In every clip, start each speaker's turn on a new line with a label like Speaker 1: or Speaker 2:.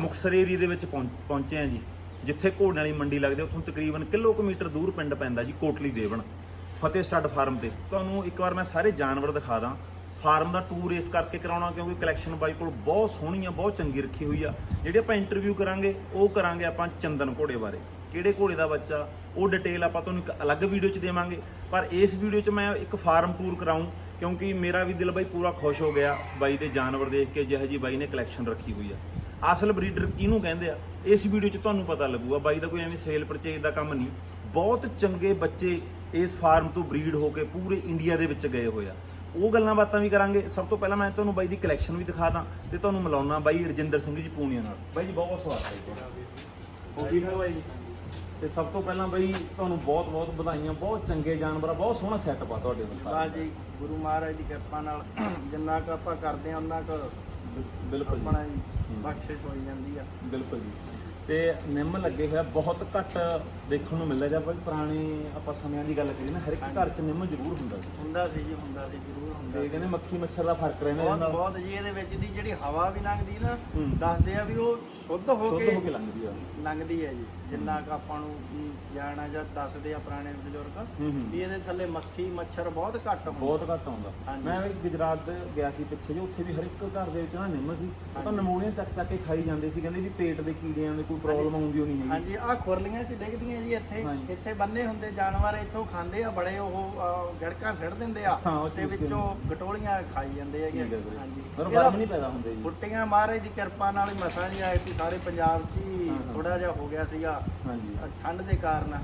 Speaker 1: ਮੁਕਤਸਰ ਏਰੀਏ ਦੇ ਵਿੱਚ ਪਹੁੰਚ- ਪਹੁੰਚੇ ਆ ਜੀ। ਜਿੱਥੇ ਘੋੜਿਆਂ ਵਾਲੀ ਮੰਡੀ ਲੱਗਦੀ ਉੱਥੋਂ ਤਕਰੀਬਨ ਕਿਲੋਮੀਟਰ ਦੂਰ ਪਿੰਡ ਪੈਂਦਾ ਜੀ, ਕੋਟਲੀ ਦੇਵਣ ਫਤਿਹ ਸਟੱਡ ਫਾਰਮ ਤੇ। ਤੁਹਾਨੂੰ ਇੱਕ ਵਾਰ ਮੈਂ ਸਾਰੇ ਜਾਨਵਰ ਦਿਖਾ ਦਾਂ। ਫਾਰਮ ਦਾ ਟੂਰ ਇਸ ਕਰਕੇ ਕਰਾਉਣਾ ਕਿਉਂਕਿ ਕਲੈਕਸ਼ਨ ਬਾਈ ਕੋਲ ਬਹੁਤ ਸੋਹਣੀ ਆ ਬਹੁਤ ਚੰਗੀ ਰੱਖੀ ਹੋਈ ਆ। ਜਿਹੜੇ ਆਪਾਂ ਇੰਟਰਵਿਊ ਕਰਾਂਗੇ, ਉਹ ਕਰਾਂਗੇ ਆਪਾਂ ਚੰਦਨ ਘੋੜੇ ਬਾਰੇ। ਕਿਹੜੇ ਘੋੜੇ ਦਾ ਬੱਚਾ, ਉਹ ਡਿਟੇਲ ਆਪਾਂ ਤੁਹਾਨੂੰ ਇੱਕ ਅਲੱਗ ਵੀਡੀਓ 'ਚ ਦੇਵਾਂਗੇ। ਪਰ ਇਸ ਵੀਡੀਓ 'ਚ ਮੈਂ ਇੱਕ ਫਾਰਮ ਟੂਰ ਕਰਾਉਂ ਕਿਉਂਕਿ ਮੇਰਾ ਵੀ ਦਿਲ ਬਾਈ ਪੂਰਾ ਖੁਸ਼ ਹੋ ਗਿਆ ਬਾਈ ਦੇ ਜਾਨਵਰ ਦੇਖ ਕੇ, ਜਿਹੋ ਜੀ ਬਾਈ ਨੇ ਕਲੈਕਸ਼ਨ ਰੱਖੀ ਹੋਈ ਆ। ਅਸਲ ਬਰੀਡਰ ਕਿਹਨੂੰ ਕਹਿੰਦੇ ਆ? ਇਸ ਵੀਡੀਓ 'ਚ ਤੁਹਾਨੂੰ ਪਤਾ ਲੱਗੂਗਾ। ਬਾਈ ਦਾ ਕੋਈ ਐਵੇਂ ਸੇਲ ਪਰਚੇਜ ਦਾ ਕੰਮ ਨਹੀਂ। ਬਹੁਤ ਚੰਗੇ ਬੱਚੇ ਇਸ ਫਾਰਮ ਤੋਂ ਬਰੀਡ ਹੋ ਕੇ ਪੂਰੇ ਇੰਡੀਆ ਦੇ ਵਿੱਚ ਗਏ ਹੋਏ ਆ। ਉਹ ਗੱਲਾਂ ਬਾਤਾਂ ਵੀ ਕਰਾਂਗੇ। ਸਭ ਤੋਂ ਪਹਿਲਾਂ ਮੈਂ ਤੁਹਾਨੂੰ ਬਾਈ ਦੀ ਕਲੈਕਸ਼ਨ ਵੀ ਦਿਖਾ ਦਾਂ ਤੇ ਤੁਹਾਨੂੰ ਮਿਲਾਉਣਾ ਬਾਈ ਰਜਿੰਦਰ ਸਿੰਘ ਜੀ ਪੂਣੀਆਂ ਨਾਲ। ਬਾਈ ਜੀ ਬਹੁਤ ਸਵਾਗਤ ਹੈ ਬਾਈ ਜੀ? ਤੇ ਸਭ ਤੋਂ ਪਹਿਲਾਂ ਬਾਈ ਤੁਹਾਨੂੰ ਬਹੁਤ ਬਹੁਤ ਵਧਾਈਆਂ ਬਹੁਤ ਚੰਗੇ ਜਾਨਵਰ ਆ ਬਹੁਤ ਸੋਹਣਾ ਸੈਟਅਪ ਆ ਤੁਹਾਡੇ ਦਾ
Speaker 2: ਵਾਹ ਜੀ ਗੁਰੂ ਮਹਾਰਾਜ ਦੀ ਕਿਰਪਾ ਨਾਲ ਜਿੰਨਾ ਕੁ ਆਪਾਂ ਕਰਦੇ ਆ ਉਹਨਾਂ ਕੁ
Speaker 1: ਬਿਲ- ਬਿਲਕੁਲ।
Speaker 2: ਆਪਣਾ ਜੀ ਬਖਸ਼ਿਸ਼ ਹੋਈ ਜਾਂਦੀ ਆ।
Speaker 1: ਬਿਲਕੁਲ ਜੀ। ਤੇ ਨਿੰਮ ਲੱਗੇ ਹੋਇਆ ਬਹੁਤ ਘੱਟ ਦੇਖਣ ਨੂੰ ਮਿਲਦਾ ਜਦ ਪੁਰਾਣੇ ਆਪਾਂ ਸਮਿਆਂ ਦੀ ਗੱਲ ਕਰੀਏ ਨਾ ਹਰ ਇੱਕ ਘਰ 'ਚ ਨਿੰਮ ਜ਼ਰੂਰ ਹੁੰਦਾ ਸੀ।
Speaker 2: ਹੁੰਦਾ ਸੀ ਜੀ ਹੁੰਦਾ ਸੀ ਜ਼ਰੂਰ ਹੁੰਦਾ
Speaker 1: ਤੇ
Speaker 2: ਸੀ।
Speaker 1: ਕਹਿੰਦੇ ਮੱਖੀ ਮੱਛਰ ਦਾ ਫ਼ਰਕ ਰਹਿੰਦਾ
Speaker 2: ਬਹੁਤ
Speaker 1: ਇਹਦੇ
Speaker 2: ਬਹੁਤ ਜੀ ਇਹਦੇ ਵਿੱਚ ਦੀ ਜਿਹੜੀ ਹਵਾ ਵੀ ਲੰਘਦੀ ਨਾ
Speaker 1: ਹੂੰ।
Speaker 2: ਦੱਸਦੇ ਆ ਵੀ ਉਹ ਸ਼ੁੱਧ ਹੋ
Speaker 1: ਸ਼ੁੱਧ ਹੋ ਕੇ ਲੰਘਦੀ ਆ।
Speaker 2: ਲੰਘਦੀ ਹੈ ਜੀ। ਜਿੰਨਾ ਕੁ ਆਪਾਂ ਨੂੰ ਜਾਣਾ ਜਾਂ ਦੱਸਦੇ ਆ ਪੁਰਾਣੇ ਬਜ਼ੁਰਗ
Speaker 1: ਹੂੰ ਹੂੰ।
Speaker 2: ਵੀ ਇਹਦੇ ਥੱਲੇ ਮੱਖੀ ਮੱਛਰ ਬਹੁਤ ਘੱਟ ਹੁੰਦਾ।
Speaker 1: ਬਹੁਤ ਘੱਟ ਆਉਂਦਾ।
Speaker 2: ਹਾਂਜੀ।
Speaker 1: ਮੈਂ ਵੀ ਗੁਜਰਾਤ ਗਿਆ ਸੀ ਪਿੱਛੇ ਜੇ ਉੱਥੇ ਵੀ ਹਰ ਇੱਕ ਘਰ ਦੇ ਵਿੱਚ ਨਾ ਨਿੰਮ ਸੀ। ਉਹ ਤਾਂ
Speaker 2: ਹਾਂਜੀ।
Speaker 1: ਚੱਕ ਚੱਕ ਕੇ ਖਾਈ ਜਾਂਦੇ ਸੀ ਕਹਿੰਦੇ ਵੀ ਪੇਟ ਦੇ ਕੀੜਿਆਂ ਦੇ ਕੋਈ ਪ੍ਰੋਬਲਮ ਆਉਂਦੀ ਹੋਣੀ ਹੈਗੀ।
Speaker 2: ਹਾਂਜੀ ਆ ਖੁਰਲੀਆਂ ਚ ਡਿੱਗਦੀਆਂ ਜੀ ਇੱਥੇ।
Speaker 1: ਹਾਂਜੀ।
Speaker 2: ਇੱਥੇ ਬੰਨੇ ਹੁੰਦੇ ਜਾਨਵਰ ਇੱਥੋਂ ਖਾਂਦੇ ਆ ਬੜੇ ਉਹ ਅਹ, ਗੜਕਾਂ ਸਿੱਟ ਦਿੰਦੇ ਆ।
Speaker 1: ਹਾਂ, ਉਹ
Speaker 2: ਤੇ ਵਿੱਚੋਂ ਗਟੋਲੀਆਂ ਖਾਈ ਜਾਂਦੇ ਹੈਗੇ।
Speaker 1: ਠੀਕ ਹੈ ਵੀਰੇ। ਪਰ
Speaker 2: ਇਹਦਾ
Speaker 1: ਫ਼ਰਕ ਨਹੀਂ ਪੈਦਾ ਹੁੰਦੇ ਜੀ।
Speaker 2: ਫੁੱਟੀਆਂ ਮਹਾਰਾਜ ਦੀ ਕਿਰਪਾ ਨਾਲ ਹੀ ਮਸਾਂ ਜੀ ਆਏ ਸੀ ਸਾਰੇ ਪੰਜਾਬ 'ਚ ਹੀ
Speaker 1: ਹਾਂ, ਹਾਂ।
Speaker 2: ਥੋੜਾ ਜਿਹਾ ਹੋ ਗਿਆ ਸੀਗਾ।
Speaker 1: ਹਾਂਜੀ।
Speaker 2: ਅਹ, ਠੰਡ ਦੇ ਕਾਰਨ।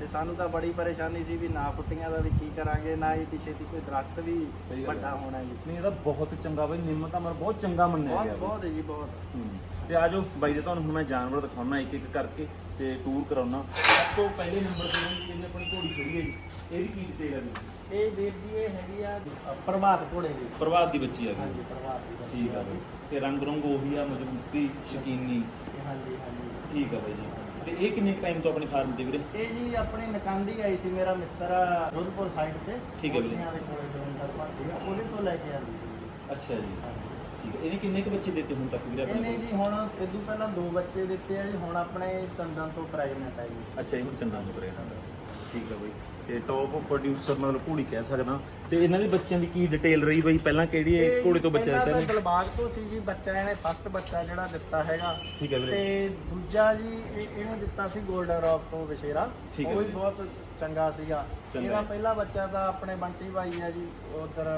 Speaker 2: ਤੇ ਸਾਨੂੰ ਤਾਂ ਬੜੀ ਪਰੇਸ਼ਾਨੀ ਸੀ ਵੀ ਨਾ ਫੁੱਟੀਆਂ ਦਾ ਵੀ ਕੀ ਕਰਾਂਗੇ ਨਾ ਹੀ ਪਿੱਛੇ ਦੀ ਕੋਈ ਦਰਖਤ ਵੀ ਵੱਡਾ। ਹੋਣਾ ਜੀ।
Speaker 1: ਨਹੀਂ ਇਹਦਾ ਬਹੁਤ ਚੰਗਾ ਬਈ ਨਿੰਮ ਤਾਂ ਮਰ ਬਹੁਤ ਚੰਗਾ ਮੰਨਿਆ ਗਿਆ
Speaker 2: ਬਹੁਤ
Speaker 1: ਬਈ।
Speaker 2: ਬਹੁਤ ਹੈ ਜੀ ਬਹੁਤ।
Speaker 1: ਹੂੰ। ਤੇ ਆਜੋ ਬਾਈ ਦੇ ਤੁਹਾਨੂੰ ਹੁਣ ਮੈਂ ਜਾਨਵਰ ਦਿਖਾਉਣਾ ਇੱਕ ਇੱਕ ਕਰਕੇ ਤੇ ਟੂਰ ਕਰਾਉਣਾ। ਸਭ ਤੋਂ ਪਹਿਲੇ ਨੰਬਰ ਤੇ ਜਿਹੜੀ ਆਪਣੀ ਘੋੜੀ ਖੜੀ ਹੈ ਜੀ। ਇਹਦੀ ਕੀ ਡਿਟੇਲ ਹੈ ਜੀ?
Speaker 2: ਇਹ ਵੀਰ ਜੀ ਇਹ ਹੈਗੀ ਆ ਪ੍ਰਭਾਤ ਘੋੜੇ ਦੀ।
Speaker 1: ਪ੍ਰਭਾਤ ਦੀ ਬੱਚੀ ਹੈ
Speaker 2: ਹਾਂਜੀ ਪ੍ਰਭਾਤ ਦੀ
Speaker 1: ਠੀਕ ਆ ਬਈ। ਤੇ ਰੰਗ ਰੰਗ ਉਹੀ ਆ ਮਜ਼ਬੂਤੀ ਸ਼ਕੀਨੀ।
Speaker 2: ਹਾਂਜੀ ਹਾਂਜੀ।
Speaker 1: ਠੀਕ ਆ ਬਾਈ ਜੀ। ਤੇ ਇਹ ਕਿੰਨੇ ਟਾਈਮ ਤੋਂ ਆਪਣੀ ਫਾਰਮ ਤੇ ਵੀਰੇ?
Speaker 2: ਇਹ ਜੀ ਆਪਣੀ ਨਕਾਂਦੀ ਆਈ ਸੀ ਮੇਰਾ ਮਿੱਤਰ ਜੋਧਪੁਰ ਸਾਈਡ ਤੇ।
Speaker 1: ਠੀਕ ਹੈ ਵੀਰੇ।
Speaker 2: ਦੇ ਕੋਲੇ ਜਲੰਧਰ ਭਰਤੀ ਆ ਉਹਦੇ ਤੋਂ ਲੈ ਕੇ ਆਂਦੀ ਸੀ।
Speaker 1: ਅੱਛਾ ਜੀ। ਇਹਨੇ ਕਿੰਨੇ ਕੁ ਬੱਚੇ ਦਿੱਤੇ ਹੁਣ ਤੱਕ ਵੀਰੇ
Speaker 2: ਇਹਨੇ
Speaker 1: ਆਪਣੇ
Speaker 2: ਜੀ ਹੁਣ ਇਦੋਂ ਪਹਿਲਾਂ ਦੋ ਬੱਚੇ ਦਿੱਤੇ ਆ ਜੀ ਹੁਣ ਆਪਣੇ ਚੰਦਨ ਤੋਂ ਪ੍ਰੈਗਨੈਂਟ ਹੈ ਜੀ।
Speaker 1: ਅੱਛਾ ਇਹ ਹੁਣ ਚੰਗਾ ਹੋ ਰਿਹਾ ਠੀਕ ਆ ਬਾਈ ਤੇ ਟੌਪ ਪ੍ਰੋਡਿਊਸਰ ਮਤਲਬ ਘੋੜੀ ਕਹਿ ਸਕਦਾ ਤੇ ਇਹਨਾਂ ਦੇ ਬੱਚਿਆਂ ਦੀ ਕੀ ਡਿਟੇਲ ਰਹੀ ਬਾਈ ਪਹਿਲਾਂ ਕਿਹੜੀ ਇਹ ਘੋੜੇ ਤੋਂ ਬੱਚਾ ਦਿੱਤਾ ਨੇ
Speaker 2: ਦਿਲਬਾਗ ਤੋਂ ਸੀ ਜੀ ਬੱਚਾ ਇਹਨੇ ਫਸਟ ਬੱਚਾ ਜਿਹੜਾ ਦਿੱਤਾ ਹੈਗਾ
Speaker 1: ਠੀਕ ਹੈ ਵੀਰੇ
Speaker 2: ਤੇ ਦੂਜਾ ਜੀ ਇਹ- ਇਹਨੇ ਦਿੱਤਾ ਸੀ 골ਡਨ ਰੌਕ ਤੋਂ ਵਿਸ਼ੇਰਾ
Speaker 1: ਠੀਕ ਹੈ
Speaker 2: ਉਹ ਵੀ
Speaker 1: ਵੀਰੇ।
Speaker 2: ਬਹੁਤ ਚੰਗਾ ਸੀਗਾ
Speaker 1: ਚੰਗਾ
Speaker 2: ਇਹਦਾ
Speaker 1: ਹੈ।
Speaker 2: ਪਹਿਲਾ ਬੱਚਾ ਤਾਂ ਆਪਣੇ ਬੰਟੀ ਭਾਈ ਹੈ ਜੀ ਉਧਰ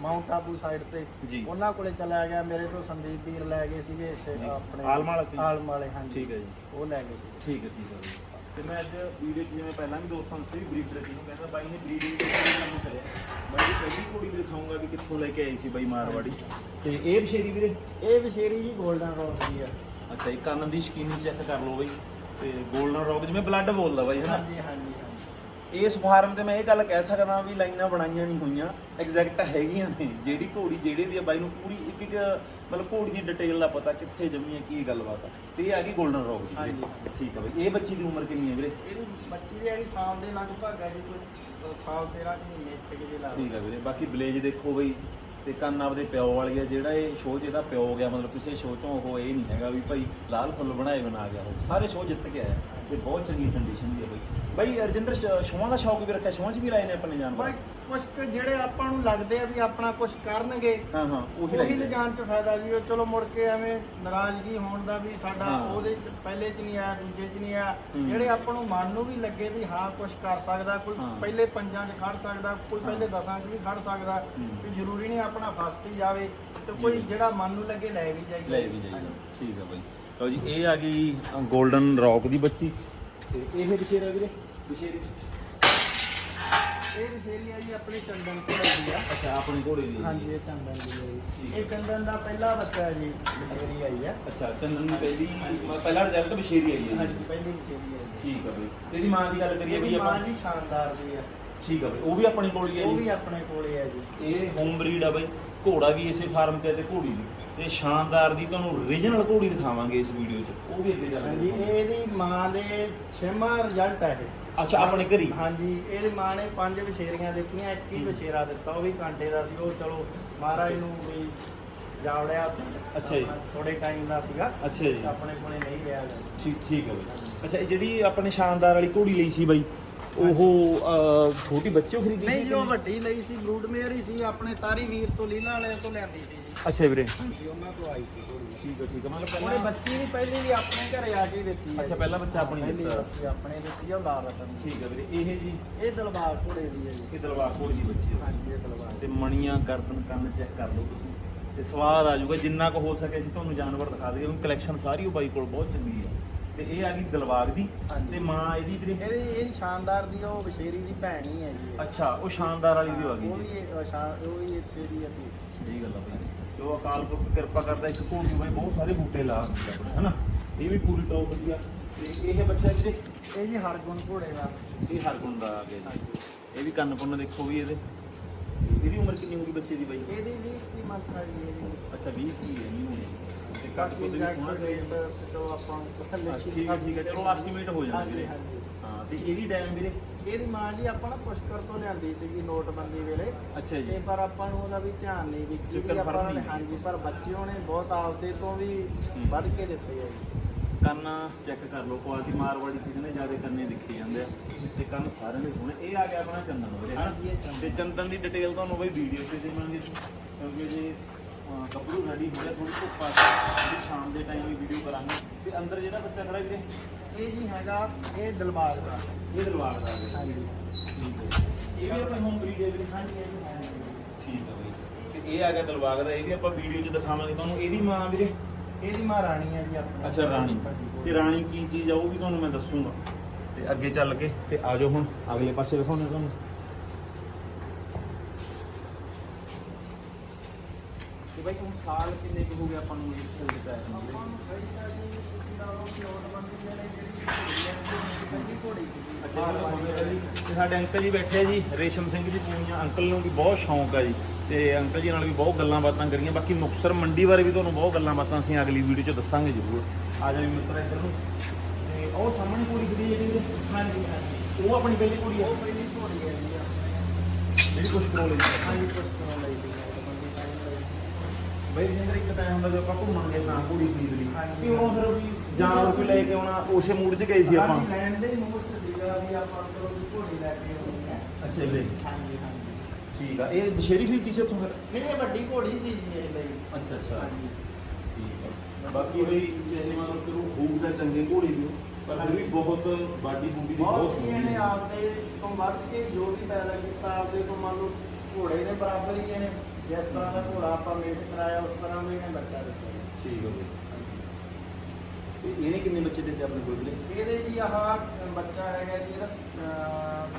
Speaker 2: ਮਾਊਂਟ ਆਬੂ ਸਾਈਡ ਤੇ
Speaker 1: ਜੀ।
Speaker 2: ਉਹਨਾਂ ਕੋਲੇ ਚਲਾ ਗਿਆ ਮੇਰੇ ਤੋਂ ਸੰਦੀਪ ਵੀਰ ਲੈ ਗਏ ਸੀਗੇ ਸੇ-
Speaker 1: ਜੀ।
Speaker 2: ਆਪਣੇ
Speaker 1: ਆਲਮ ਵਾਲਾ ਸੀ?
Speaker 2: ਆਲਮ ਵਾਲੇ ਹਾਂਜੀ
Speaker 1: ਠੀਕ ਹੈ ਜੀ
Speaker 2: ਉਹ ਲੈ ਗਏ ਸੀ
Speaker 1: ਠੀਕ ਹੈ ਠੀਕ ਹੈ ਬਾਈ। ਤੇ ਮੈਂ ਅੱਜ ਵੀਡੀਓ ਜਿਵੇਂ ਪਹਿਲਾਂ ਵੀ ਦੋਸਤਾਂ ਨੂੰ ਸੀ ਬਰੀਡਰ ਜਿਹਨੂੰ ਕਹਿੰਦਾ ਬਾਈ ਨੇ ਬਰੀਡਿੰਗ ਦਾ ਕੰਮ ਕਰਿਆ। ਬਾਈ ਦੀ ਪਹਿਲੀ ਘੋੜੀ ਵੀ ਦਿਖਾਊਂਗਾ ਵੀ ਕਿੱਥੋਂ ਲੈ ਕੇ ਆਈ ਸੀ ਬਾਈ ਮਾਰਵਾੜੀ। ਤੇ ਇਹ ਬਸ਼ੇਰੀ ਵੀਰੇ
Speaker 2: ਇਹ ਵਿਸ਼ੇਰੀ ਜੀ 골ਡਨ ਰੌਕ ਦੀ ਆ।
Speaker 1: ਅੱਛਾ ਇਹ ਕੰਨ ਦੀ ਸ਼ਕੀਨੀ ਚੈੱਕ ਕਰ ਲਓ ਬਾਈ। ਤੇ 골ਡਨ ਰੌਕ ਜਿਵੇਂ ਬਲੱਡ ਬੋਲਦਾ ਬਾਈ ਹਨਾ ਇਸ ਫਾਰਮ ਤੇ ਮੈਂ ਇਹ ਗੱਲ ਕਹਿ ਸਕਦਾ ਵੀ ਲਾਈਨਾਂ ਬਣਾਈਆਂ ਨਹੀਂ ਹੋਈਆਂ ਐਗਜ਼ੈਕਟ ਹੈਗੀਆਂ ਨੇ। ਜਿਹੜੀ ਘੋੜੀ ਜਿਹੜੇ ਦੀ ਆ ਬਾਈ ਨੂੰ ਪੂਰੀ ਇੱਕ ਇੱਕ ਮਤਲਬ ਘੋੜੀ ਦੀ ਡਿਟੇਲ ਦਾ ਪਤਾ ਕਿੱਥੇ ਜੰਮੀ ਹੈ ਕੀ ਗੱਲਬਾਤ ਆ। ਤੇ ਇਹ ਆ ਗਈ 골ਡਨ ਰੌਕ।
Speaker 2: ਹਾਂਜੀ।
Speaker 1: ਠੀਕ ਆ ਬਾਈ। ਇਹ ਬੱਚੀ ਦੀ ਉਮਰ ਕਿੰਨੀ ਹੈ ਵੀਰੇ?
Speaker 2: ਇਹਦੀ ਬੱਚੀ ਦੀ ਹੈਗੀ ਸਾਲ ਦੇ ਲਗਭਗ ਹੈ ਜੀ ਕੋਈ ਅਹ ਸਾਲ 13 ਕੁ ਮਹੀਨੇ ਇੱਥੇ ਕਿਤੇ ਲਾ ਲਓ।
Speaker 1: ਠੀਕ ਆ ਵੀਰੇ। ਬਾਕੀ ਬਲੇਜ ਦੇਖੋ ਬਈ ਤੇ ਕੰਨ ਆਪਦੇ ਪਿਓ ਵਾਲੀ ਆ। ਜਿਹੜਾ ਇਹ ਸ਼ੋਅ 'ਚ ਇਹਦਾ ਪਿਓ ਗਿਆ ਮਤਲਬ ਕਿਸੇ ਸ਼ੋਅ 'ਚੋਂ ਉਹ ਇਹ ਨਹੀਂ ਹੈਗਾ ਵੀ ਭਾਈ ਲਾਲ ਫੁੱਲ ਬਣਾਏ ਬਣਾ ਗਿਆ ਉਹ। ਸਾਰੇ ਸ਼ੋਅ ਜਿੱਤ ਕੇ ਆਇਆ। ਤੇ ਬਹੁਤ ਚੰਗੀ ਕੰਡੀਸ਼ਨ ਦੀ ਆ ਬਈ ਬਾਈ ਰਜਿੰਦਰ ਸ਼- ਸ਼ੋਆਂ ਦਾ ਸ਼ੌਕ ਵੀ ਰੱਖਿਆ ਸ਼ੋਆਂ 'ਚ ਵੀ ਲਾਏ ਨੇ ਆਪਣੇ ਜਾਨਵਰ
Speaker 2: ਬਾਈ ਕੁਝ ਕੁ ਜਿਹੜੇ ਆਪਾਂ ਨੂੰ ਲੱਗਦੇ ਆ ਵੀ ਆਪਣਾ ਕੁਝ ਕਰਨਗੇ
Speaker 1: ਹਾਂ ਹਾਂ ਉਹੀ
Speaker 2: ਉਹੀ
Speaker 1: ਲਾਈ
Speaker 2: ਲਿਜਾਣ ਚ ਫਾਇਦਾ ਜੀ ਉਹ ਚਲੋ ਮੁੜ ਕੇ ਐਵੇਂ ਨਾਰਾਜ਼ਗੀ ਹੋਣ ਦਾ ਵੀ ਸਾਡਾ
Speaker 1: ਹਾਂ।
Speaker 2: ਉਹਦੇ ਚ ਪਹਿਲੇ ਚ ਨਹੀਂ ਆਇਆ ਦੂਜੇ ਚ ਨਹੀਂ ਆਇਆ
Speaker 1: ਹੂੰ।
Speaker 2: ਜਿਹੜੇ ਆਪਾਂ ਨੂੰ ਮਨ ਨੂੰ ਵੀ ਲੱਗੇ ਵੀ ਹਾਂ ਕੁਝ ਕਰ ਸਕਦਾ ਕੋਈ
Speaker 1: ਹਾਂ।
Speaker 2: ਪਹਿਲੇ ਪੰਜਾਂ 'ਚ ਖੜ ਸਕਦਾ ਕੋਈ
Speaker 1: ਹਾਂ।
Speaker 2: ਪਹਿਲੇ ਦਸਾਂ 'ਚ ਵੀ ਖੜ ਸਕਦਾ
Speaker 1: ਹੂੰ।
Speaker 2: ਵੀ ਜ਼ਰੂਰੀ ਨਹੀਂ ਆਪਣਾ ਫਸਟ ਹੀ ਜਾਵੇ ਤੇ
Speaker 1: ਜੀ।
Speaker 2: ਕੋਈ ਜਿਹੜਾ ਮਨ ਨੂੰ ਲੱਗੇ ਲੈ ਵੀ ਜਾਈਏ
Speaker 1: ਲੈ ਵੀ ਜਾਈਏ ਠੀਕ ਆ ਬਾਈ ਲਓ ਜੀ ਇਹ ਆ ਗਈ 골ਡਨ ਰੌਕ ਦੀ ਬੱਚੀ। ਤੇ ਇਹ ਵਿਸ਼ੇਰਾ ਵੀਰੇ ਵਿਸ਼ੇਰੀ
Speaker 2: ਇਹ ਵਿਸ਼ੇਰੀ ਆ ਜੀ ਆਪਣੇ ਚੰਦਨ ਘੋੜੇ ਦੀ ਆ।
Speaker 1: ਅੱਛਾ ਆਪਣੇ ਘੋੜੇ ਦੀ
Speaker 2: ਹਾਂਜੀ ਇਹ ਚੰਦਨ ਦੀ
Speaker 1: ਠੀਕ
Speaker 2: ਜੀ।
Speaker 1: ਹੈ।
Speaker 2: ਇਹ ਚੰਦਨ ਦਾ ਪਹਿਲਾ ਬੱਚਾ ਹੈ ਜੀ ਵਿਸ਼ੇਰੀ ਆਈ ਆ।
Speaker 1: ਅੱਛਾ ਚੰਦਨ ਦੀ ਪਹਿਲੀ ਪਹਿਲਾ ਰਿਜ਼ਲਟ ਵਿਸ਼ੇਰੀ ਆਈ ਹੈ
Speaker 2: ਹਾਂਜੀ ਪਹਿਲੀ ਵਿਸ਼ੇਰੀ ਆਈ ਆ।
Speaker 1: ਠੀਕ ਆ ਬਈ ਇਹਦੀ ਮਾਂ ਦੀ ਗੱਲ ਕਰੀਏ ਵੀ
Speaker 2: ਇਹਦੀ ਮਾਂ
Speaker 1: ਆਪਾਂ
Speaker 2: ਜੀ ਸ਼ਾਨਦਾਰ ਦੀ ਆ।
Speaker 1: ਠੀਕ ਆ ਬਈ ਉਹ ਵੀ ਆਪਣੇ ਕੋਲ ਹੀ ਹੈ
Speaker 2: ਉਹ
Speaker 1: ਜੀ?
Speaker 2: ਵੀ ਆਪਣੇ ਕੋਲੇ ਆ ਜੀ।
Speaker 1: ਇਹ ਹੋਮ ਬਰੀਡ ਆ ਬਈ ਘੋੜਾ ਵੀ ਇਸੇ ਫਾਰਮ ਤੇ ਆ ਤੇ ਘੋੜੀ ਵੀ। ਤੇ ਸ਼ਾਨਦਾਰ ਦੀ ਤੁਹਾਨੂੰ ਓਰੀਜਨਲ ਘੋੜੀ ਦਿਖਾਵਾਂਗੇ ਇਸ ਵੀਡੀਓ 'ਚ। ਉਹ ਵੀ ਅੱਗੇ ਜਾ
Speaker 2: ਹਾਂਜੀ ਇਹ ਇਹਦੀ ਮਾਂ ਦੇ ਛੇਵਾਂ ਰਿਜ਼ਲਟ ਹੈ ਇਹ।
Speaker 1: ਅੱਛਾ ਆਪਣੇ ਘਰੀ?
Speaker 2: ਹਾਂਜੀ ਇਹਦੀ ਮਾਂ ਨੇ ਪੰਜ ਵਿਸ਼ੇਰੀਆਂ ਦਿੱਤੀਆਂ ਇੱਕ ਹੀ ਵਿਸ਼ੇਰਾ ਦਿੱਤਾ ਉਹ ਵੀ ਕਾਂਟੇ ਦਾ ਸੀ ਉਹ ਚਲੋ ਮਹਾਰਾਜ ਨੂੰ ਵੀ ਜਾਵੜਿਆ
Speaker 1: ਅੱਛਾ ਜੀ।
Speaker 2: ਥੋੜੇ ਟਾਈਮ ਦਾ ਸੀਗਾ
Speaker 1: ਅੱਛਾ ਜੀ।
Speaker 2: ਆਪਣੇ ਕੋਲੇ ਨਹੀਂ ਰਿਹਾ। ਗਾ।
Speaker 1: ਠੀਕ ਠੀਕ ਹੈ ਬਈ। ਅੱਛਾ ਇਹ ਜਿਹੜੀ ਆਪਣੇ ਸ਼ਾਨਦਾਰ ਵਾਲੀ ਘੋੜੀ ਲਈ ਸੀ ਬਾਈ ਉਹ ਛੋਟੀ ਬੱਚੇ ਉਹ ਖਰੀਦੀ
Speaker 2: ਨਹੀਂ ਜੋ ਵੱਡੀ ਲਈ ਸੀ ਬਰੂਡ ਮੇਅਰ ਹੀ ਸੀ ਆਪਣੇ ਤਾਰੀ ਵੀਰ ਤੋਂ ਲੀਲਾ ਵਾਲੇ ਤੋਂ ਲਿਆਂਦੀ ਸੀ ਜੀ।
Speaker 1: ਅੱਛਾ ਵੀਰੇ।
Speaker 2: ਹਾਂਜੀ ਉਹਨਾਂ ਤੋਂ ਆਈ ਸੀ ਘੋੜੀ
Speaker 1: ਠੀਕ ਹੈ ਠੀਕ ਹੈ ਮਤਲਬ
Speaker 2: ਉਹਨੇ ਬੱਚੀ ਵੀ ਪਹਿਲੀ ਵੀ ਆਪਣੇ ਘਰੇ ਆ ਕੇ ਹੀ ਦਿੱਤੀ ਹੈ।
Speaker 1: ਅੱਛਾ ਪਹਿਲਾ ਬੱਚਾ ਆਪਣੀ
Speaker 2: ਪਹਿਲੀ
Speaker 1: ਦਿੱਤਾ।
Speaker 2: ਬੱਚੀ ਆਪਣੇ ਦਿੱਤੀ ਆ ਉਹ ਲਾਲ ਰਤਨ ਦੀ।
Speaker 1: ਠੀਕ ਹੈ ਵੀਰੇ ਇਹ ਜੀ?
Speaker 2: ਇਹ ਦਲਬਾਗ ਘੋੜੇ ਦੀ ਹੈ ਜੀ।
Speaker 1: ਇਹ ਦਲਵਾਰ ਘੋੜੀ ਦੀ ਬੱਚੀ ਹੈ
Speaker 2: ਹਾਂਜੀ ਇਹ ਦਲਬਾਗ
Speaker 1: ਤੇ ਮਣੀਆਂ ਗਰਦਨ ਕੰਨ ਚੈੱਕ ਕਰ ਲਓ ਤੁਸੀਂ। ਤੇ ਸਵਾਦ ਆ ਜਾਊਗਾ ਜਿੰਨਾ ਕੁ ਹੋ ਸਕੇ ਅਸੀਂ ਤੁਹਾਨੂੰ ਜਾਨਵਰ ਦਿਖਾ ਦਈਏ ਕਿਉਂਕਿ ਕਲੈਕਸ਼ਨ ਸਾਰੀ ਉਹ ਬਾਈ ਕੋਲ ਬਹੁਤ ਚੰਗੀ ਹੈ ਤੇ ਇਹ ਆ ਗਈ ਦਲਵਾਗ ਦੀ। ਤੇ ਮਾਂ ਇਹਦੀ ਵੀਰੇ
Speaker 2: ਇਹਦੀ ਇਹ ਸ਼ਾਨਦਾਰ ਦੀ ਉਹ ਬਸ਼ੇਰੀ ਦੀ ਭੈਣ ਹੀ ਹੈ ਜੀ।
Speaker 1: ਅੱਛਾ ਉਹ ਸ਼ਾਨਦਾਰ ਵਾਲੀ ਦੀ ਆ
Speaker 2: ਉਹ
Speaker 1: ਗਈ।
Speaker 2: ਵੀ ਇਹ ਸ਼ਾਨ ਉਹ ਵੀ ਇਸੇ ਦੀ ਹੈ ਜੀ।
Speaker 1: ਸਹੀ ਗੱਲ ਆ ਬਈ। ਜੋ ਅਕਾਲ ਪੁਰਖ ਕਿਰਪਾ ਕਰਦਾ ਇੱਕ ਘੋੜੀ ਨੂੰ ਬਾਈ ਬਹੁਤ ਸਾਰੇ ਬੂਟੇ ਲਾ ਦਿੰਦਾ ਆਪਣੇ, ਹਨਾ? ਇਹ ਵੀ ਪੂਰੀ ਟੌਪ ਵਧੀਆ। ਤੇ ਇਹ ਬੱਚਾ ਵੀਰੇ
Speaker 2: ਇਹ ਜੀ ਹਰਗੁਣ ਘੋੜੇ ਦਾ।
Speaker 1: ਇਹ ਹਰਗੁਣ ਦਾ ਆ ਗਿਆ ਜੀ। ਇਹ ਵੀ ਕੰਨ ਕੁੰਨ ਦੇਖੋ ਵੀ ਇਹਦੇ। ਇਹਦੀ ਉਮਰ ਕਿੰਨੀ ਹੋਊਗੀ ਬੱਚੇ ਦੀ ਬਾਈ?
Speaker 2: ਇਹਦੀ ਵੀ ਕੀ ਮੰਤਰਾ ਜੀ। ਇਹਦੀ
Speaker 1: ਅੱਛਾ 20 ਕੀ ਹੈ ਨਹੀਂ ਹੋਣੀ
Speaker 2: ਕਾਕੀ
Speaker 1: ਕੋਦੇ ਵੀ
Speaker 2: ਜੈਕ
Speaker 1: ਸੋਹਣਾ
Speaker 2: ਰੇਟ ਤੋਂ ਆਪਾਂ ਥੱਲੇ
Speaker 1: ਹਾਂ, ਠੀਕ ਹੈ ਠੀਕ ਹੈ ਚਲੋ ਐਸਟੀਮੇਟ ਹੋ
Speaker 2: ਹਾਂਜੀ
Speaker 1: ਵੀਰੇ ਹਾਂ ਤੇ ਇਹਦੀ ਟਾਈਮ ਵੀਰੇ
Speaker 2: ਇਹਦੀ ਮਾਂ ਜੀ ਆਪਾਂ ਨਾ ਪੁਸ਼ਕਰ ਤੋਂ ਲਿਆਂਦੀ ਸੀਗੀ ਨੋਟਬੰਦੀ ਵੇਲੇ
Speaker 1: ਅੱਛਾ
Speaker 2: ਤੇ ਪਰ ਆਪਾਂ ਨੂੰ ਉਹਦਾ ਵੀ ਧਿਆਨ ਨਹੀਂ
Speaker 1: ਜੀ,
Speaker 2: ਦਿੱਤੀ ਵੀ
Speaker 1: confirm
Speaker 2: ਆਪਾਂ ਨੇ
Speaker 1: ਨਹੀਂ
Speaker 2: ਹਾਂਜੀ ਪਰ ਬੱਚੇ ਉਹਨੇ ਬਹੁਤ ਆਪਦੇ ਤੋਂ ਵੀ
Speaker 1: ਹੂੰ।
Speaker 2: ਵੱਧ ਕੇ ਦਿੱਤੇ ਆ ਜੀ
Speaker 1: ਕੰਨ ਚੈੱਕ ਕਰ ਲਓ ਕੁਆਲਿਟੀ ਮਾਰਵਾੜੀ ਚੀਜ਼ ਨੇ ਜ਼ਿਆਦਾ ਕੰਨੇ ਦਿਖੇ ਜਾਂਦੇ ਆ। ਤੇ ਕੰਨ ਸਾਰਿਆਂ ਦੇ ਸੋਹਣੇ। ਇਹ ਆ ਗਿਆ ਆਪਣਾ ਚੰਦਨ ਵੀਰੇ
Speaker 2: ਚੰਦਨ।
Speaker 1: ਤੇ ਚੰਦਨ ਦੀ ਡਿਟੇਲ ਤੁਹਾਨੂੰ ਬਈ ਵੀਡੀਓ ਤੇ ਦੇਵਾਂਗੇ ਕਿਉਂਕਿ ਜੇ ਗੱਭਰੂ ਰੈਡੀ ਹੋ ਗਿਆ ਥੋੜੀ ਧੁੱਪ ਆ ਜਿਹੜੀ ਸ਼ਾਮ ਦੇ ਟਾਈਮ ਵੀ ਵੀਡੀਓ ਕਰਾਂਗੇ। ਤੇ ਅੰਦਰ ਜਿਹੜਾ ਬੱਚਾ ਖੜਾ ਵੀਰੇ?
Speaker 2: ਇਹ ਜੀ ਹੈਗਾ ਇਹ ਦਿਲਬਾਗ ਦਾ।
Speaker 1: ਇਹ ਦਰਬਾਰ ਦਾ
Speaker 2: ਹਾਂਜੀ।
Speaker 1: ਠੀਕ ਹੈ। ਇਹ ਵੀ ਆਪਣੇ ਹੋਮ ਬਰੀਡ ਹੈ ਵੀਰੇ ਹਾਂਜੀ ਹੈ। ਠੀਕ ਹੈ ਬਈ। ਤੇ ਇਹ ਆ ਗਿਆ ਦਲਬਾਗ ਦਾ ਇਹ ਵੀ ਆਪਾਂ ਵੀਡੀਓ 'ਚ ਦਿਖਾਵਾਂਗੇ ਤੁਹਾਨੂੰ। ਇਹਦੀ ਮਾਂ ਵੀਰੇ?
Speaker 2: ਇਹਦੀ ਮਾਂ ਰਾਣੀ ਹੈ ਜੀ ਆਪਣੀ।
Speaker 1: ਅੱਛਾ ਰਾਣੀ। ਤੇ ਰਾਣੀ ਕੀ ਚੀਜ਼ ਆ ਉਹ ਵੀ ਤੁਹਾਨੂੰ ਮੈਂ ਦੱਸੂਗਾ। ਤੇ ਅੱਗੇ ਚੱਲ ਕੇ ਤੇ ਆ ਜਾਓ ਹੁਣ। ਅਗਲੇ ਪਾਸੇ ਦਿਖਾਉਣੇ ਤੁਹਾਨੂੰ। ਤੇ ਬਾਈ ਹੁਣ ਸਾਲ ਕਿੰਨੇ ਕੁ ਹੋ ਗਏ ਆਪਾਂ ਨੂੰ ਇਸ ਫੀਲਡ ਚ ਆਏ ਨੂੰ? ਵੀਰੇ?
Speaker 2: ਆਪਾਂ ਨੂੰ ਚਾਹੀਦਾ ਜੀ ਤੁਸੀਂ ਲਾ ਲਓ ਕਿ ਨੋਟਬੰਦੀ ਵੇਲੇ ਜਿਹੜੀ ਘੋੜੀ ਹੈ ਪਹਿਲੀ ਘੋੜੀ ਸੀ
Speaker 1: ਅੱਛਾ ਜੀ, ਹੁਣ ਜੀ ਤੇ ਸਾਡੇ ਅੰਕਲ ਜੀ ਬੈਠੇ ਜੀ ਰੇਸ਼ਮ ਸਿੰਘ ਜੀ ਪੂਣੀਆਂ ਅੰਕਲ ਨੂੰ ਵੀ ਬਹੁਤ ਸ਼ੌਂਕ ਆ ਜੀ। ਤੇ ਅੰਕਲ ਜੀ ਨਾਲ ਵੀ ਬਹੁਤ ਗੱਲਾਂ ਬਾਤਾਂ ਕਰੀਆਂ। ਬਾਕੀ ਮੁਕਤਸਰ ਮੰਡੀ ਬਾਰੇ ਵੀ ਤੁਹਾਨੂੰ ਬਹੁਤ ਗੱਲਾਂ ਬਾਤਾਂ ਅਸੀਂ ਅਗਲੀ ਵੀਡੀਓ 'ਚ ਦੱਸਾਂਗੇ ਜ਼ਰੂਰ। ਆ ਜਾਓ ਮਿੱਤਰ ਇੱਧਰ ਨੂੰ। ਤੇ ਉਹ ਸਾਹਮਣੇ ਕੁੜੀ ਹੈ ਜਿਹੜੀ
Speaker 2: ਹਾਂਜੀ
Speaker 1: ਉਹ ਆਪਣੀ ਪਹਿਲੀ ਕੁੜੀ ਹੈ
Speaker 2: ਉਹ ਪਹਿਲੀ ਘੋੜੀ ਹੈ ਜੀ
Speaker 1: ਜਿਹੜੀ ਕੁਛ ਕਰੋ ਲਈ।
Speaker 2: ਹਾਂਜੀ ਕੁਝ ਤੋਂ ਲਈ ਸੀ ਨੋਟਬੰਦੀ ਟਾਈਮ ਲਈ
Speaker 1: ਬਈ ਜਿੰਦਰ ਇੱਕ ਟਾਈਮ ਹੁੰਦਾ ਜਦੋਂ ਆਪਾਂ ਘੁੰਮਣ ਗਏ ਤਾਂ ਕੁੜੀ ਖਰੀਦ ਲਈ।
Speaker 2: ਹਾਂਜੀ।
Speaker 1: ਕਿ ਉਹ ਫਿਰ ਵੀ ਜਾਨਵਰ ਕੋਈ ਲੈ ਕੇ ਆਉਣਾ ਉਸੇ ਮੂਡ 'ਚ ਗਏ ਸੀ ਆਪਾਂ।
Speaker 2: ਹਾਂਜੀ, ਲੈਣ ਦੇ ਮੂਡ ਤੇ ਸੀਗਾ ਵੀ ਆਪਾਂ ਚਲੋ ਵੀ ਘੋੜੀ ਲੈ ਕੇ ਆਉਣੀ ਹੈ
Speaker 1: ਅੱਛਾ ਵੀਰੇ।
Speaker 2: ਹਾਂਜੀ ਹਾਂਜੀ।
Speaker 1: ਠੀਕ ਆ ਇਹ ਬਸ਼ੇਰੀ ਖਰੀਦੀ ਸੀ ਉੱਥੋਂ ਫਿਰ?
Speaker 2: ਨਹੀਂ ਇਹ ਵੱਡੀ ਘੋੜੀ ਸੀ ਜੀ ਇਹ ਲਈ।
Speaker 1: ਅੱਛਾ ਅੱਛਾ।
Speaker 2: ਹਾਂਜੀ।
Speaker 1: ਠੀਕ ਆ। ਬਾਕੀ ਬਈ ਜੇ ਮਤਲਬ ਕਿ ਉਹ ਖੂਬ ਦਾ ਚੰਗੇ ਘੋੜੀ ਦੀ ਪਰ ਫਿਰ ਵੀ ਬਹੁਤ ਬਾਡੀ ਬੂਡੀ ਦੀ ਬਹੁਤ
Speaker 2: ਬਹੁਤ
Speaker 1: ਸੋਹਣੀ
Speaker 2: ਇਹਨੇ
Speaker 1: ਹੈ
Speaker 2: ਆਪਦੇ ਤੋਂ ਵੱਧ ਕੇ ਜੋ ਵੀ ਪੈਦਾ ਕੀਤਾ ਆਪਦੇ ਤੋਂ ਮੰਨ ਲਓ ਘੋੜੇ ਦੇ ਬਰਾਬਰ ਹੀ ਇਹਨੇ ਜਿਸ ਤਰ੍ਹਾਂ ਦਾ ਘੋੜਾ ਆਪਾਂ ਮੇਟ ਕਰਾਇਆ ਉਸ ਤਰ੍ਹਾਂ ਦਾ ਇਹਨੇ ਬੱਚਾ ਦਿੱਤਾ।
Speaker 1: ਠੀਕ ਹੋ ਗਿਆ ਤੇ ਇਹਨੇ ਕਿੰਨੇ ਬੱਚੇ ਦਿੱਤੇ ਆਪਣੇ ਕੋਲ ਵੀਰੇ?
Speaker 2: ਇਹਦੇ ਜੀ ਆਹ ਬੱਚਾ ਹੈਗਾ ਜੀ ਇਹਦਾ ਅਹ,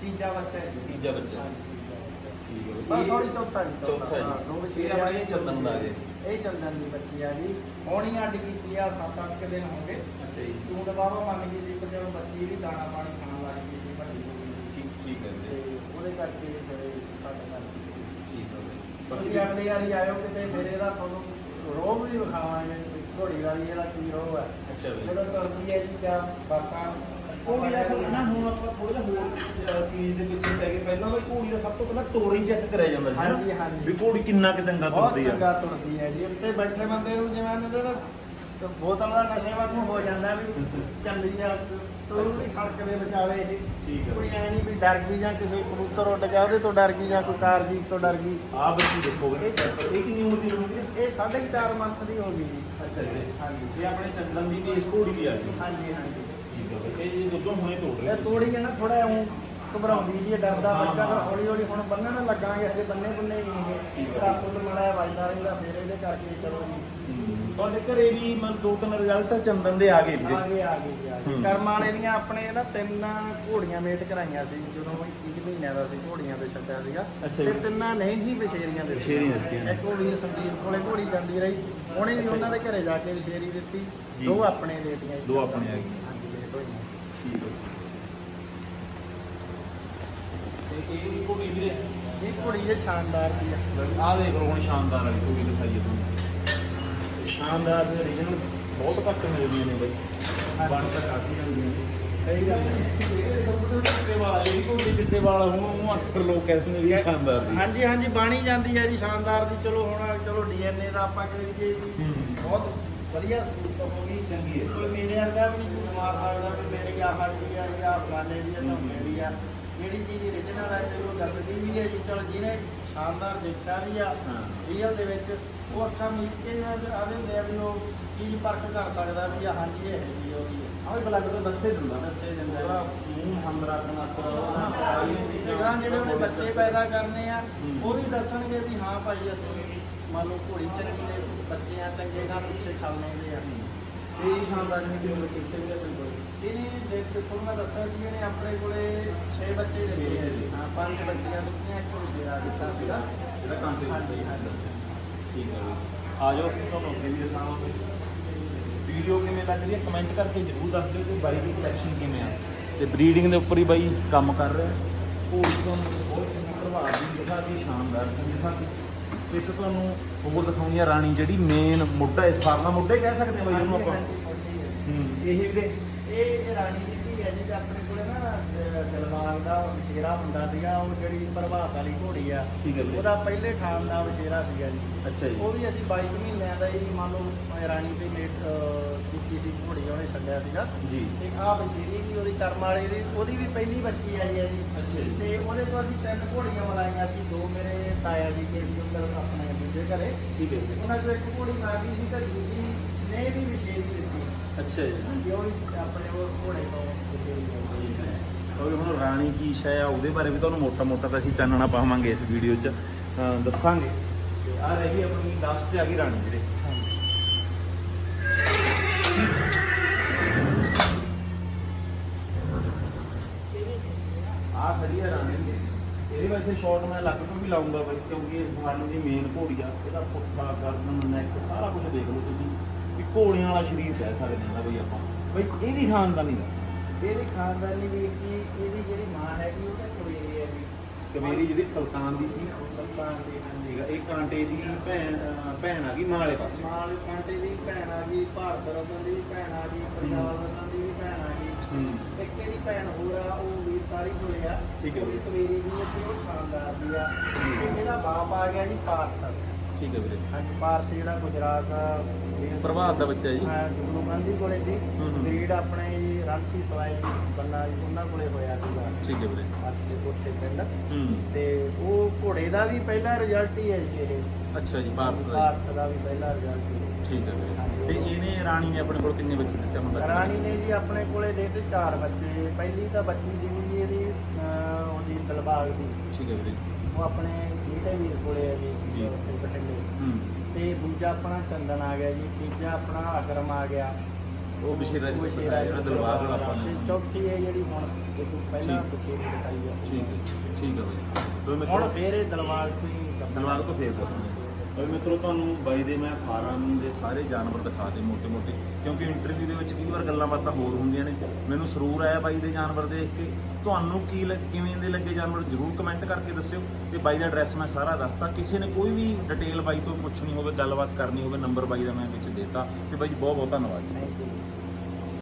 Speaker 2: ਤੀਜਾ ਬੱਚਾ ਹੈ ਜੀ।
Speaker 1: ਤੀਜਾ ਬੱਚਾ।
Speaker 2: ਹਾਂਜੀ, ਤੀਜਾ ਬੱਚਾ।
Speaker 1: ਠੀਕ ਹੋ
Speaker 2: ਬਸ ਸੌਰੀ ਚੌਥਾ ਜੀ
Speaker 1: ਚੌਥਾ।
Speaker 2: ਹਾਂ,
Speaker 1: ਜੀ।
Speaker 2: ਦੋ
Speaker 1: ਇਹ
Speaker 2: ਬੱਚੇ
Speaker 1: ਆਪਣੇ ਇਹ ਚੰਦਨ ਦਾ ਹੈ
Speaker 2: ਇਹ ਚੰਦਨ ਦੀ ਬੱਚੀ ਆ ਜੀ। ਹੁਣ ਹੀ ਅੱਡ ਕੀਤੀ ਆ 7-8 ਦਿਨ ਹੋ ਗਏ।
Speaker 1: ਅੱਛਾ ਜੀ।
Speaker 2: ਤੂੰ ਤਾਂ ਬਾਬਾ ਮੰਨ ਗਈ ਸੀ ਪਰ ਜਦੋਂ ਬੱਚੀ ਵੀ ਦਾਣਾ ਪਾਣੀ ਖਾਣ ਲੱਗ ਗਈ ਸੀ ਵੱਡੀ ਹੋ ਗਈ ਸੀ।
Speaker 1: ਠੀਕ ਠੀਕ ਹੈ
Speaker 2: ਤੇ
Speaker 1: ਵੀਰੇ
Speaker 2: ਉਹਦੇ ਕਰਕੇ ਫਿਰ ਸਾਡੇ ਨਾਲ
Speaker 1: ਠੀਕ ਹੋ
Speaker 2: ਤੁਸੀਂ ਅਗਲੀ ਵਾਰੀ ਆਇਓ ਕਿਤੇ ਫਿਰ ਇਹਦਾ ਤੁਹਾਨੂੰ ਰੋਗ ਵੀ ਵਿਖਾਵਾਂਗੇ ਵੀ ਘੋੜੀ ਦਾ ਵੀ ਇਹਦਾ ਕੀ ਰੋਗ ਹੈ।
Speaker 1: ਅੱਛਾ ਵੀਰੇ
Speaker 2: ਜਦੋਂ ਕਰਦੀ ਹੈ ਜੀ ਕਿਆ ਬਾਕਾਂ
Speaker 1: ਘੋੜੀ ਦਾ ਅਸਲ ਨਾ ਹੁਣ ਆਪਾਂ ਥੋੜਾ ਜਿਹਾ ਹੋਰ ਚੀਜ਼ ਦੇ ਪਿੱਛੇ ਪੈ ਗਏ। ਪਹਿਲਾਂ ਵੀ ਘੋੜੀ ਦਾ ਸਭ ਤੋਂ ਪਹਿਲਾਂ ਤੋੜ ਹੀ ਚੈੱਕ ਕਰਿਆ ਜਾਂਦਾ ਨਾ।
Speaker 2: ਹਾਂਜੀ, ਹਾਂਜੀ।
Speaker 1: ਵੀ ਘੋੜੀ ਕਿੰਨਾ ਕੁ ਚੰਗਾ
Speaker 2: ਬਹੁਤ
Speaker 1: ਤੁਰਦੀ ਆ।
Speaker 2: ਚੰਗਾ ਤੁਰਦੀ ਹੈ ਜੀ। ਉੱਤੇ ਬੈਠੇ ਬੰਦੇ ਨੂੰ ਜਿਵੇਂ ਇਹਨਾਂ ਦਾ ਬੋਤਲ ਦਾ ਨਸ਼ੇ ਵਾਂਗੂ ਹੋ ਜਾਂਦਾ ਵੀ ਚੱਲੀ ਆ ਤੂੰ ਵੀ ਸੜਕ ਦੇ ਵਿਚਾਲੇ ਇਹ
Speaker 1: ਠੀਕ ਹੈ।
Speaker 2: ਕੋਈ ਐ ਨਹੀਂ ਵੀ ਡਰ ਗਈ ਜਾਂ ਕਿਸੇ ਕਬੂਤਰ ਉੱਡ ਗਿਆ ਉਹਦੇ ਤੋਂ ਡਰ ਗਈ ਜਾਂ ਕੋਈ ਕਾਰ ਜੀਪ ਤੋਂ ਡਰ ਗਈ।
Speaker 1: ਆ ਬੱਚੀ ਦੇਖੋ ਵੀਰੇ ਇਹ ਕਿੰਨੀ ਉਮਰ ਦੀ ਵੀਰੇ
Speaker 2: ਇਹ ਮੰਥ ਦੀ ਹੋ ਗਈ ਜੀ।
Speaker 1: ਅੱਛਾ ਵੀਰੇ
Speaker 2: ਹਾਂਜੀ।
Speaker 1: ਇਹ ਆਪਣੇ ਚੰਦਨ ਦੀ ਤੇ ਇਸ ਘੋੜੀ ਦੀ ਆ ਗਈ
Speaker 2: ਹਾਂਜੀ ਹਾਂਜੀ।
Speaker 1: ਠੀਕ ਹੈ ਵੀਰੇ। ਇਹ ਜੀ ਦੁੱਧੋਂ ਹੁਣੇ ਤੋੜ
Speaker 2: ਇਹ
Speaker 1: ਰਹੇ
Speaker 2: ਤੋੜੀ ਹੈ ਨਾ ਥੋੜਾ ਉਂ ਘਬਰਾਉਂਦੀ ਜੀ ਇਹ ਡਰਦਾ ਬੱਚਾ
Speaker 1: ਹਾਂ।
Speaker 2: ਹੌਲੀ ਹੌਲੀ ਹੁਣ ਬੰਨਣ ਲੱਗਾਂਗੇ ਹਜੇ ਬੰਨੇ ਬੰਨੇ ਹੀ ਨਹੀਂ ਇਹ। ਰਾਤ ਨੂੰ ਮੜਾਇਆ ਵੱਜਦਾ ਰਹਿੰਦਾ ਫਿਰ ਇਹਦੇ ਕਰਕੇ ਚਲੋ ਜੀ।
Speaker 1: ਤੁਹਾਡੇ ਘਰੇ ਵੀ ਮਨ ਦੋ ਤਿੰਨ ਰਿਜ਼ਲਟ ਚੰਦਨ ਦੇ ਆ ਗਏ ਵੀਰੇ
Speaker 2: ਆ ਗਏ ਆ ਗਏ ਜੀ, ਆ ਗਏ
Speaker 1: ਹੂੰ।
Speaker 2: ਕਰਮ ਵਾਲੇ ਦੀਆਂ ਆਪਣੇ ਨਾ ਤਿੰਨ ਘੋੜੀਆਂ ਮੇਟ ਕਰਾਈਆਂ ਸੀ ਜਦੋਂ ਉਹ ਇੱਕ ਮਹੀਨਿਆਂ ਦਾ ਸੀ ਘੋੜੀਆਂ ਦੇ ਛੱਡਿਆ ਸੀਗਾ
Speaker 1: ਅੱਛਾ
Speaker 2: ਤੇ। ਤਿੰਨਾਂ ਨਹੀਂ ਸੀ ਵਿਸ਼ੇਰੀਆਂ ਦੇ
Speaker 1: ਵਿਸ਼ੇਰੀਆਂ ਦਿੱਤੀਆਂ।
Speaker 2: ਇੱਕ ਉਹ ਵੀਰ ਸੰਦੀਪ ਕੋਲੇ ਘੋੜੀ ਜਾਂਦੀ ਰਹੀ ਉਹਨੇ ਵੀ ਉਹਨਾਂ ਦੇ ਘਰੇ ਜਾ ਕੇ ਵਿਸ਼ੇਰੀ ਦਿੱਤੀ
Speaker 1: ਜੀ।
Speaker 2: ਦੋ ਆਪਣੇ ਦੇਤੀਆਂ ਜੀ।
Speaker 1: ਦੋ ਆਪਣੇ ਆ ਗਈਆਂ।
Speaker 2: ਹਾਂਜੀ ਲੇਟ ਹੋਈਆਂ ਸੀ।
Speaker 1: ਠੀਕ ਹੈ ਤੇ ਇਹ ਵੀ ਘੋੜੀ ਵੀਰੇ
Speaker 2: ਇਹ ਘੋੜੀ ਇਹ ਸ਼ਾਨਦਾਰ ਦੀ ਆ
Speaker 1: ਆਹ ਦੇਖ ਹੁਣ ਸ਼ਾਨਦਾਰ ਵਾਲੀ ਘੋੜੀ ਦਿਖਾਈਏ ਤੁਹਾਨੂੰ ਸ਼ਾਨਦਾਰ ਰੀਜਨਲ ਬਹੁਤ ਘੱਟ ਮਿਲਦੀਆਂ ਨੇ ਬਈ। ਬਣ ਤਾਂ ਕਾਫੀ ਜਾਂਦੀਆਂ ਨੇ।
Speaker 2: ਸਹੀ ਗੱਲ ਹੈ। ਹਾਂਜੀ ਹਾਂਜੀ ਬਾਣੀ ਜਾਂਦੀ ਹੈ ਜੀ ਸ਼ਾਨਦਾਰ ਦੀ। ਚਲੋ ਹੁਣ ਚਲੋ ਡੀਐਨਏ ਦਾ ਆਪਾਂ ਵੀ
Speaker 1: ਹੂੰ।
Speaker 2: ਬਹੁਤ ਵਧੀਆ ਸਹੂਲਤ ਹੋ ਗਈ
Speaker 1: ਚੰਗੀ ਹੈ।
Speaker 2: ਕੋਈ ਮੇਰੇ ਵਰਗਾ ਵੀ ਨਹੀਂ ਮਾਰ ਸਕਦਾ ਵੀ ਮੇਰੀ ਆਹ ਹੱਡੀ ਆ ਜਾਂ ਫਲਾਣੇ ਦੀ ਆ ਤਾਂ ਮੇਰੀ ਆ। ਜਿਹੜੀ ਚੀਜ਼ origignal ਹੈ ਚਲੋ ਦੱਸਦੀ ਵੀ ਹੈ ਜੀ। ਚਲੋ ਜਿਹਨੇ ਸ਼ਾਨਦਾਰ ਦੇਖਿਆ ਵੀ ਆ।
Speaker 1: ਹਾਂ।
Speaker 2: ਰੀਅਲ ਦੇ ਵਿੱਚ ਉਹ ਅੱਖਾਂ ਮੀਚ ਕੇ ਆਦੇ ਹੁੰਦੇ ਆ ਵੀ ਉਹ ਚੀਜ਼ ਪਰਖ ਕਰ ਸਕਦਾ ਵੀ ਆ ਹਾਂਜੀ ਇਹ ਹੈਗੀ ਆ ਉਹਦੀ
Speaker 1: ਆਹ ਵੀ ਬਲੱਡ ਤੋਂ ਦੱਸੇ ਦਿੰਦਾ।
Speaker 2: ਦੱਸੇ ਦਿੰਦਾ ਹੈ।
Speaker 1: ਉਹਦਾ ਮੂੰਹ ਹਮਰਾ ਕਨਾ
Speaker 2: ਜਿਹੜਾ ਜਿਹੜੇ ਉਹਨੇ ਬੱਚੇ ਪੈਦਾ ਕਰਨੇ ਆ
Speaker 1: ਹੂੰ।
Speaker 2: ਉਹ ਵੀ ਦੱਸਣਗੇ ਵੀ ਹਾਂ ਭਾਈ ਅਸੀਂ ਮੰਨ ਲਓ ਘੋੜੀ ਚੰਗੀ ਦੇ ਬੱਚੇ ਆ ਚੰਗੇ ਨਾਲ ਪਿੱਛੇ ਖਾਲਣੇ ਦੇ ਆ।
Speaker 1: ਇਹ ਸ਼ਾਨਦਾਰ ਨਹੀਂ ਕਿ ਬੱਚੇ ਕਿਤੇ ਵੀ ਕੋਈ
Speaker 2: ਇਹਨੇ ਦੇਖ ਦੇਖੋ ਮੈਂ ਦੱਸਿਆ ਸੀ ਇਹਨੇ ਆਪਣੇ ਕੋਲੇ 6 ਬੱਚੇ ਦਿੱਤੇ ਆ ਜੀ ਹਾਂ ਪੰਜ ਬੱਚੀਆਂ ਦਿੱਤੀਆਂ ਇੱਕ ਵਿਸ਼ੇਰਾ ਦਿੱਤਾ ਸੀਗਾ।
Speaker 1: ਜਿਹੜਾ ਕੰਮ ਤੇ
Speaker 2: ਹਾਂਜੀ ਹਾਂਜੀ।
Speaker 1: ਠੀਕ ਹੈ ਬਈ। ਆ ਜਾਓ ਤੁਹਾਨੂੰ ਅੱਗੇ ਵੀ ਦਿਖਾਵਾਂਗੇ। ਵੀਡੀਓ ਕਿਵੇਂ ਲੱਗ ਰਹੀ ਹੈ? ਕਮੈਂਟ ਕਰਕੇ ਜਰੂਰ ਦੱਸ ਦਿਓ ਕਿ ਬਾਈ ਦੀ ਕਲੈਕਸ਼ਨ ਕਿਵੇਂ ਆ। ਤੇ ਬਰੀਡਿੰਗ ਦੇ ਉੱਪਰ ਹੀ ਬਾਈ ਕੰਮ ਕਰ ਰਿਹਾ। ਉਹ ਤੁਹਾਨੂੰ ਬਹੁਤ ਚੰਗਾ ਪ੍ਰਭਾਵ ਵੀ ਦਿਖਾਤੀ ਸ਼ਾਨਦਾਰ ਵੀ ਦਿਖਾਤੀ ਤੇ ਇੱਕ ਤੁਹਾਨੂੰ ਹੋਰ ਦਿਖਾਉਣੀ ਆ ਰਾਣੀ ਜਿਹੜੀ ਮੇਨ ਮੁੱਢਾ ਇਸ ਫਾਰਮ ਦਾ ਮੁੱਢਾ ਕਹਿ ਸਕਦੇ ਆ ਬਾਈ ਉਹਨੂੰ ਆਪਾਂ। ਹੂੰ। ਇਹ ਵੀਰੇ
Speaker 2: ਇਹ ਰਾਣੀ ਦੀ ਧੀ ਹੈ ਜੀ ਤੇ ਆਪਣੇ ਕੋਲੇ ਨਾ ਦਿਲਬਾਗ ਦਾ ਵਿਸ਼ੇਰਾ ਹੁੰਦਾ ਸੀਗਾ ਉਹ ਜਿਹੜੀ ਪ੍ਰਭਾਤ ਵਾਲੀ ਘੋੜੀ ਆ
Speaker 1: ਠੀਕ ਹੈ ਵੀਰੇ।
Speaker 2: ਉਹਦਾ ਪਹਿਲੇ ਖਾਨ ਦਾ ਵਿਸ਼ੇਰਾ ਸੀਗਾ ਜੀ।
Speaker 1: ਅੱਛਾ ਜੀ।
Speaker 2: ਉਹ ਵੀ ਅਸੀਂ 22 ਮਹੀਨਿਆਂ ਦਾ ਹੀ ਮੰਨ ਲਓ ਰਾਣੀ ਤੇ ਮੇਟ ਕੀਤੀ ਸੀ ਘੋੜੀ ਉਹਨੇ ਛੱਡਿਆ ਸੀਗਾ।
Speaker 1: ਜੀ।
Speaker 2: ਤੇ ਆਹ ਬਸ਼ੀਰੀ ਵੀ ਉਹਦੀ ਕਰਮ ਵਾਲੀ ਦੀ ਉਹਦੀ ਵੀ ਪਹਿਲੀ ਬੱਚੀ ਆਈ ਹੈ ਜੀ।
Speaker 1: ਅੱਛਾ ਜੀ।
Speaker 2: ਤੇ ਉਹਦੇ ਤੋਂ ਅਸੀਂ ਤਿੰਨ ਘੋੜੀਆਂ ਮਲਾਈਆਂ ਸੀ ਦੋ ਮੇਰੇ ਤਾਇਆ ਜੀ ਸੀ ਉੱਧਰ ਆਪਣੇ ਦੂਜੇ ਘਰੇ।
Speaker 1: ਠੀਕ ਹੈ ਜੀ।
Speaker 2: ਉਹਨਾਂ ਚੋਂ ਇੱਕ ਘੋੜੀ ਮਰ ਗਈ ਸੀ ਤੇ ਦੂਜੀ ਨੇ ਵੀ ਵਿਸ਼ੇਰੀ ਦਿੱਤੀ
Speaker 1: ਅੱਛਾ ਜੀ।
Speaker 2: ਹਾਂਜੀ ਆਪਣੇ ਉਹ ਘੋੜੇ ਤੋਂ ਵਿਸ਼ੇਰੀ ਦਿੱਤੀ
Speaker 1: ਕਿਉਂਕਿ ਹੁਣ ਰਾਣੀ ਕੀ ਸ਼ੈ ਆ, ਉਹਦੇ ਬਾਰੇ ਵੀ ਤੁਹਾਨੂੰ ਮੋਟਾ ਮੋਟਾ ਤਾਂ ਅਸੀਂ ਚਾਨਣਾ ਪਾਵਾਂਗੇ ਇਸ ਵੀਡੀਓ 'ਚ। ਅਹ ਦੱਸਾਂਗੇ। ਤੇ ਆ ਰਹੀ ਆਪਣੀ ਲਾਸਟ ਤੇ ਆ ਗਈ ਰਾਣੀ ਵੀਰੇ। ਆ ਖੜੀ ਆ ਰਾਣੀ ਇਹਦੇ ਵੈਸੇ ਸ਼ਾਟ ਮੈਂ ਲੱਗ ਤੋਂ ਵੀ ਲਾਉਂਗਾ ਬਈ, ਕਿਉਂਕਿ ਇਹ ਫਨ ਦੀ ਮੇਨ ਘੋੜੀ ਆ, ਇਹਦਾ ਪੁੱਠਾ ਗਰਦਨ ਨੈਕ ਸਾਰਾ ਕੁਝ ਦੇਖ ਲਓ ਤੁਸੀਂ। ਵੀ ਘੋੜੀਆਂ ਵਾਲਾ ਸਰੀਰ ਕਹਿ ਸਕਦੇ ਹਾਂ ਨਾ ਬਈ ਆਪਾਂ। ਬਈ ਇਹਦੀ ਖਾਨਦਾਨੀ ਦੱਸ।
Speaker 2: ਇਹਦੀ ਖਾਨਦਾਨੀ ਵੀਰ ਜੀ ਇਹਦੀ ਜਿਹੜੀ ਮਾਂ ਹੈਗੀ ਉਹ ਤਾਂ ਕੁੜੀ ਹੈ ਜੀ
Speaker 1: ਕਮੇਰੀ ਜਿਹੜੀ ਸੁਲਤਾਨ ਦੀ ਸੀ।
Speaker 2: ਸੁਲਤਾਨ ਦੀ ਹਾਂਜੀ।
Speaker 1: ਠੀਕ ਆ ਇਹ ਕਾਂਟੇ ਦੀ ਭੈਣ ਭੈਣ ਆ ਗਈ ਮਾਂ ਵਾਲੇ ਪਾਸੇ।
Speaker 2: ਮਾਲ ਕਾਂਟੇ ਦੀ ਭੈਣ ਆ ਗਈ ਭਾਰਤ ਰਤਨ ਦੀ ਵੀ ਭੈਣ ਆ ਗਈ ਪੰਜਾਬ ਰਤਨ ਦੀ ਵੀ ਭੈਣ ਆ ਗਈ। ਇੱਕ ਇਹਦੀ ਭੈਣ ਹੋਰ ਆ ਉਹ ਵੀਰ ਸਾਰੀ ਹੋਏ ਆ।
Speaker 1: ਠੀਕ ਹੈ
Speaker 2: ਵੀ ਕਵੇਰੀ ਦੀ ਤੇ ਉਹ ਸ਼ਾਨਦਾਰ ਦੀ ਆ। ਇਹਦਾ ਬਾਪ ਆ ਗਿਆ ਜੀ ਭਾਰਤ।
Speaker 1: ਠੀਕ ਹੈ ਵੀਰੇ।
Speaker 2: ਹਾਂਜੀ ਭਾਰਤ ਜਿਹੜਾ ਗੁਜਰਾਤ
Speaker 1: ਪ੍ਰਭਾਤ ਦਾ ਬੱਚਾ ਜੀ।
Speaker 2: ਗੁਰੂ ਗਾਂਧੀ ਕੋਲੇ ਸੀ। ਗ੍ਰੀਡ ਆਪਣੇ ਜੀ ਰਾਂਚੀ ਸਵਾਈ ਬੰਨਾ ਜੀ ਉਹਨਾਂ ਕੋਲੇ ਹੋਇਆ ਸੀਗਾ।
Speaker 1: ਠੀਕ ਹੈ ਵੀਰੇ।
Speaker 2: ਅੱਛੇ ਕੋਠੇ ਪਿੰਡ। ਤੇ ਉਹ ਘੋੜੇ ਦਾ ਵੀ ਪਹਿਲਾ ਰਿਜ਼ਲਟ ਹੀ ਹੈ ਜੀ ਇਹ।
Speaker 1: ਅੱਛਾ ਜੀ ਭਾਰਤ ਦਾ
Speaker 2: ਭਾਰਤ ਦਾ ਵੀ ਪਹਿਲਾ ਰਿਜ਼ਲਟ ਹੀ।
Speaker 1: ਠੀਕ ਹੈ ਵੀਰੇ। ਤੇ ਇਹਨੇ ਰਾਣੀ ਨੇ ਆਪਣੇ ਕੋਲ ਕਿੰਨੇ ਬੱਚੇ ਦਿੱਤੇ? ਤੱਕ
Speaker 2: ਰਾਣੀ ਨੇ ਜੀ ਆਪਣੇ ਕੋਲੇ ਦੇ ਤੇ ਚਾਰ ਬੱਚੇ। ਪਹਿਲੀ ਤਾਂ ਬੱਚੀ ਸੀ ਜੀ ਇਹਦੀ ਉਹਦੀ ਦਲਬਾਗ ਦੀ।
Speaker 1: ਠੀਕ ਹੈ ਵੀਰੇ।
Speaker 2: ਉਹ ਆਪਣੇ ਵੀਟੇ ਵੀਰ ਕੋਲੇ ਹੈ
Speaker 1: ਜੀ।
Speaker 2: ਜੀ। ਬਠਿੰਡੇ।
Speaker 1: ਹੂੰ।
Speaker 2: ਤੇ ਦੂਜਾ ਆਪਣਾ ਚੰਦਨ ਆ ਗਿਆ ਜੀ ਤੀਜਾ ਆਪਣਾ ਅਕਰਮ ਆ ਗਿਆ।
Speaker 1: ਉਹ ਬਸ਼ੀਰਾ ਜੀ
Speaker 2: ਉਹ
Speaker 1: ਦਾ
Speaker 2: ਸ਼ੇਰਾ
Speaker 1: ਜਿਹੜਾ ਦਲਵਾਰ ਵਾਲਾ ਆਪਾਂ
Speaker 2: ਤੇ
Speaker 1: ਨੇ
Speaker 2: ਚੌਥੀ ਹੈ ਜਿਹੜੀ ਹੁਣ ਤੋਂ ਪਹਿਲਾਂ। ਬਸ਼ੀਰੀ ਦਿਖਾਈ ਆ।
Speaker 1: ਠੀਕ ਹੈ ਠੀਕ ਹੈ ਬਾਈ।
Speaker 2: ਹੁਣ ਫੇਰ ਇਹ ਦਲਵਾਗ ਤੋਂ ਹੀ ਕਰਨਾ।
Speaker 1: ਦਲਵਾਰ ਤੋਂ ਫੇਰ ਕਰਾਂਗੇ ਔਰ ਮਿੱਤਰੋ, ਤੁਹਾਨੂੰ ਬਾਈ ਦੇ ਮੈਂ ਫਾਰਮ ਦੇ ਸਾਰੇ ਜਾਨਵਰ ਦਿਖਾ ਦੇ ਮੋਟੇ-ਮੋਟੇ, ਕਿਉਂਕਿ ਇੰਟਰਵਿਊ ਦੇ ਵਿੱਚ ਕਈ ਵਾਰ ਗੱਲਾਂ ਬਾਤਾਂ ਹੋਰ ਹੁੰਦੀਆਂ ਨੇ। ਮੈਨੂੰ ਸਰੂਰ ਆਇਆ ਬਾਈ ਦੇ ਜਾਨਵਰ ਦੇਖ ਕੇ। ਤੁਹਾਨੂੰ ਕੀ ਕਿਵੇਂ ਦੇ ਲੱਗੇ ਜਾਨਵਰ, ਜਰੂਰ ਕਮੈਂਟ ਕਰਕੇ ਦੱਸਿਓ। ਤੇ ਬਾਈ ਦਾ ਐਡਰੈਸ ਮੈਂ ਸਾਰਾ ਦੱਸਤਾ। ਕਿਸੇ ਨੇ ਕੋਈ ਵੀ ਡਿਟੇਲ ਬਾਈ ਤੋਂ ਪੁੱਛਣੀ ਹੋਵੇ, ਗੱਲਬਾਤ ਕਰਨੀ ਹੋਵੇ ਨੰਬਰ ਬਾਈ ਦਾ ਮੈਂ ਵਿੱਚ ਦੇਤਾ। ਤੇ ਬਾਈ ਜੀ ਬਹੁਤ ਬਹੁਤ ਧੰਨਵਾਦ ਜੀ